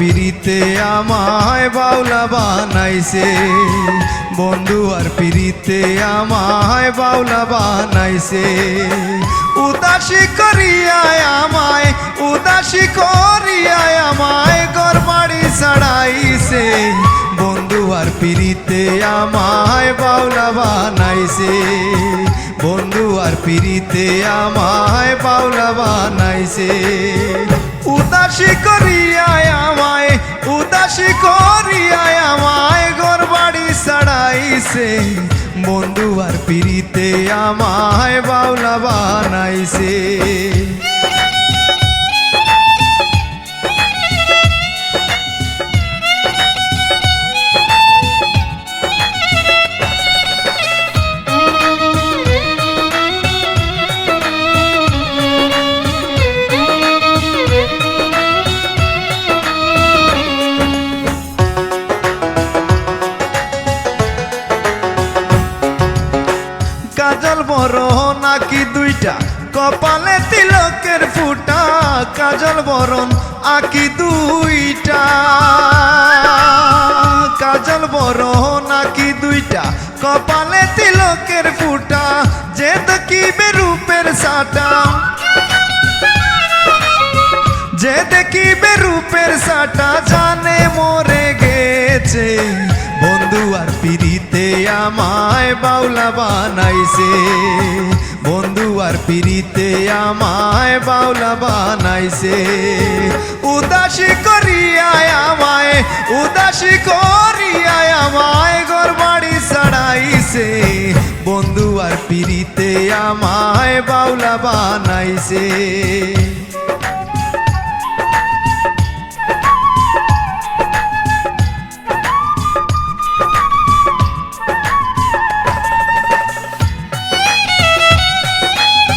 পিড়িতে আমায় বাউলা বানাইছে। বন্ধু আর পিড়িতে আমায় বাউলা বানাইছে। উদাসী করিয়ায় আমায়, উদাসী করিয়ায় আমায় গরবাড়ি ছাড়াইছে। বন্ধু আর পিড়িতে আমায় বাউলা বানাইছে। বন্ধু আর পিড়িতে আমায় বাউলা বানাইছে। উদাসী করিয়ায় আমায় ছাড়াইছে বন্ধু আর পিড়িতে আমায় বাউলা বানাইছে। কাজল বড় নাকি দুইটা? কপালে তিলকের ফুটা, কাজল বরণ আকি দুইটা। কাজল বড় নাকি দুইটা, কপালে তিলকের ফুটা, যে দেখিবে রূপের সাটা। যে দেখিবে রূপের সাটা, জানে মরে গেছে। আমায় বাউলা বানাইছে। বন্ধু আর পিড়িতে আমায় বাউলা বানাইছে। উদাসী করিয়ায় আমায়, উদাসী করিয়ায় আমায় গরবাড়ি ছাড়াইছে। বন্ধু আর পিড়িতে আমায় বাউলা বানাইছে।